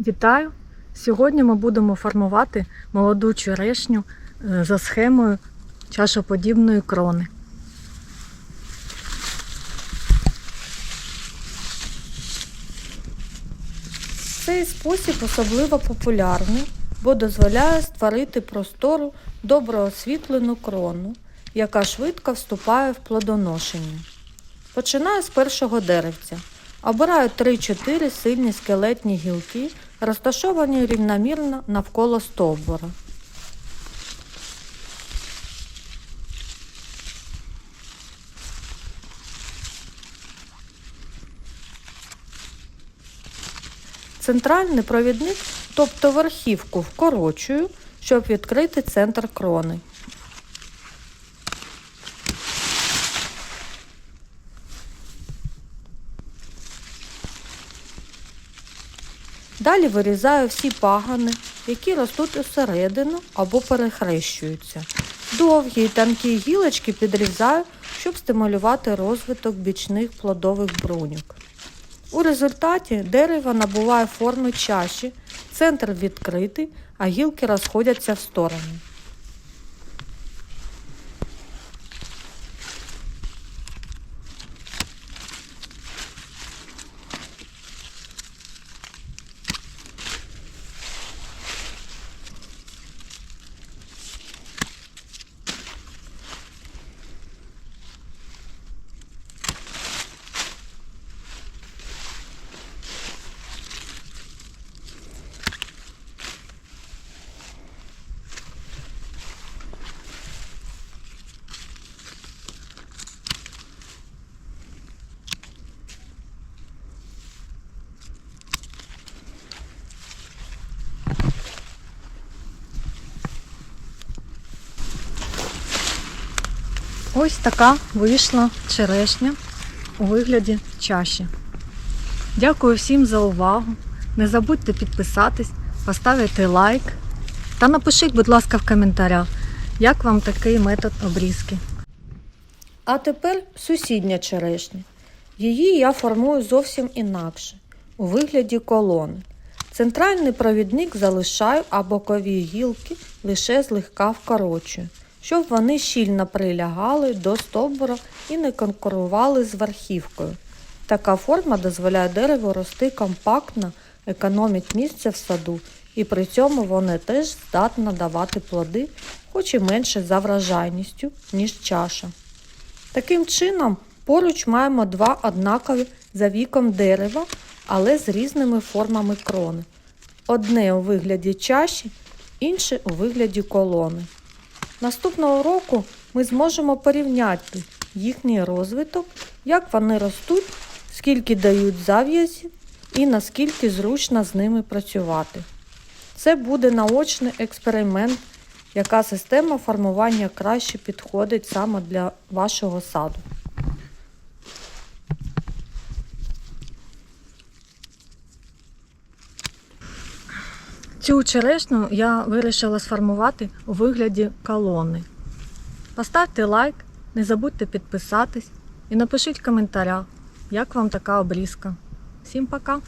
Вітаю! Сьогодні ми будемо формувати молоду черешню е, за схемою чашоподібної крони. Цей спосіб особливо популярний, бо дозволяє створити простору добре освітлену крону, яка швидко вступає в плодоношення. Починаю з першого деревця. Обираю 3-4 сильні скелетні гілки, розташовані рівномірно навколо стовбура. Центральний провідник, тобто верхівку, вкорочую, щоб відкрити центр крони. Далі вирізаю всі пагани, які ростуть усередину або перехрещуються. Довгі й тонкі гілочки підрізаю, щоб стимулювати розвиток бічних плодових бруньок. У результаті дерево набуває форми чаші, центр відкритий, а гілки розходяться в сторони. Ось така вийшла черешня у вигляді чаші. Дякую всім за увагу. Не забудьте підписатись, поставити лайк та напишіть, будь ласка, в коментарях, як вам такий метод обрізки. А тепер сусідня черешня. Її я формую зовсім інакше, у вигляді колони. Центральний провідник залишаю, а бокові гілки лише злегка вкорочую, щоб вони щільно прилягали до стовбура і не конкурували з верхівкою. Така форма дозволяє дереву рости компактно, економить місце в саду, і при цьому воно теж здатно давати плоди, хоч і менше за вражайністю, ніж чаша. Таким чином, поруч маємо два однакові за віком дерева, але з різними формами крони. Одне у вигляді чаші, інше у вигляді колони. Наступного року ми зможемо порівняти їхній розвиток, як вони ростуть, скільки дають зав'язів і наскільки зручно з ними працювати. Це буде наочний експеримент, яка система формування краще підходить саме для вашого саду. Цю черешню я вирішила сформувати у вигляді колони. Поставте лайк, не забудьте підписатись і напишіть в коментарях, як вам така обрізка. Всім пока!